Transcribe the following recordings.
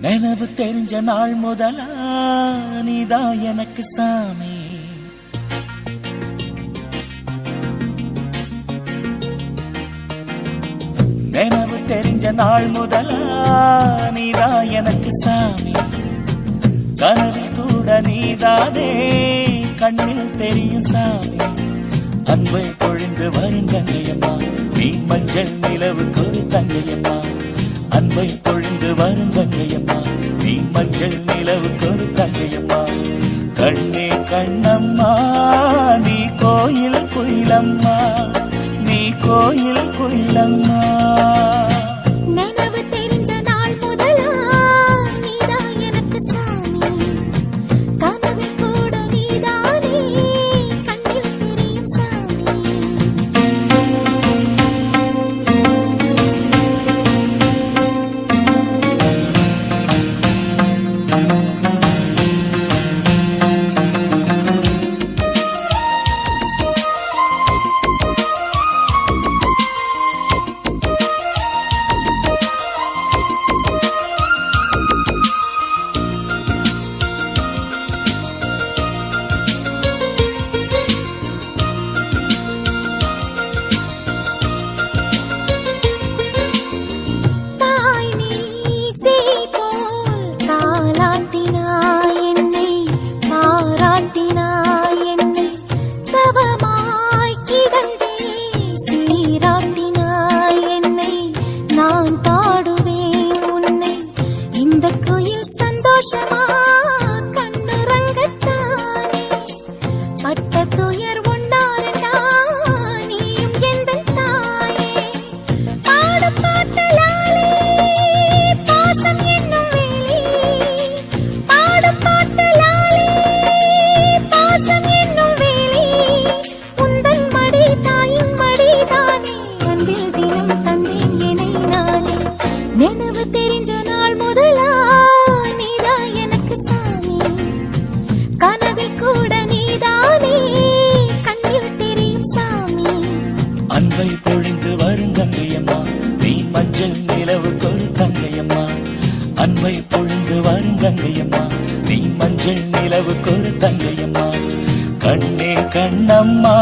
நினைவு தெரிஞ்ச நாள் முதலா நீதான் எனக்கு சாமி. நினைவு தெரிஞ்ச நாள் முதலா நீதான் எனக்கு சாமி. கனவில் கூட நீதானே கண்ணில் தெரியும் சாமி. அன்பை பொழிந்து வரும் தங்கையம்மா நீ மஞ்சள் நிலவுக்கு ஒரு தங்கையம்மா அன்பை பொழிந்து வரும் தங்கையம்மா நீ மஞ்சள் நிலவுக்கு ஒரு தங்கையம்மா கண்ணே கண்ணம்மா நீ கோயில் குயிலம்மா. நீ கோயில் குயிலம்மா. இந்த கோயில் சந்தோஷமா தெரிஞ்ச நாள் முதலா நீதான் எனக்கு சாமி. கனவில் கூட நீதானே கண்ணில் தெரியும் சாமி. அன்பை பொழிந்து வரும் தங்கையம்மா நீ மஞ்சள் நிலவுக்கு ஒரு தங்கையம்மா அன்பை பொழிந்து வரும் தங்கையம்மா நீ மஞ்சள் நிலவுக்கு ஒரு தங்கையம்மா கண்ணே கண்ணம்மா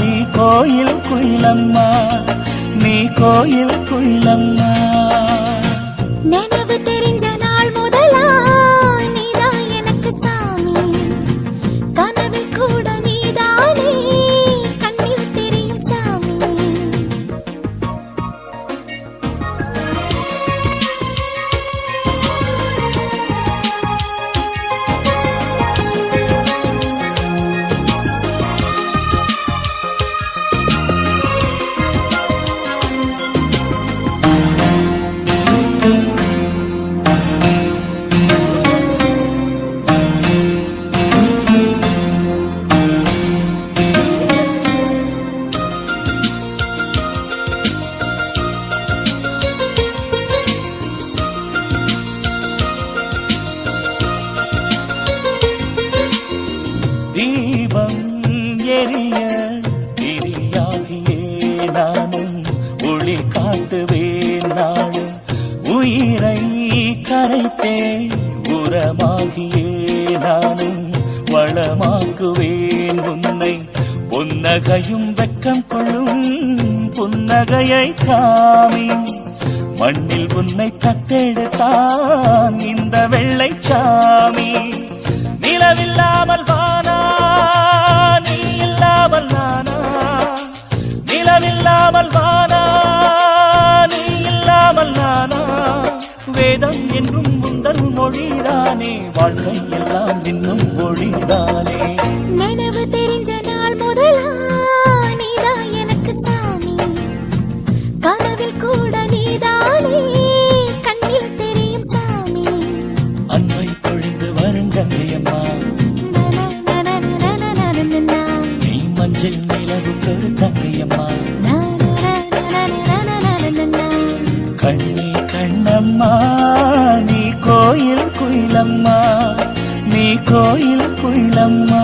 நீ கோயில் குயிலம்மா நீ கோயில் குயிலம்மா. தெரிய திரியாகியே நானும் ஒளி காட்டுவேன் நாளும். உயிரை கரைத்தே உரமாகியே நானும் வளமாக்குவேன் உன்னை. புன்னகையும் வெக்கம் கொள்ளும் புன்னகையை காமி மண்ணில் உன்னை தத்தெடுத்தான் இந்த வெள்ளை சாமி. நிலவில்லாமல் வானா நிலவில்லாமல் வானா நீ இல்லாமல் நானா? வேதம் என்றும் முந்தன் மொழிதானே வாழ்க்கை எல்லாம் இன்னும் மொழிதானே. நிலவு கருத்தங்கையம்மா கண்ணி கண்ணம்மா நீ கோயில் குயிலம்மா நீ கோயில் குயிலம்மா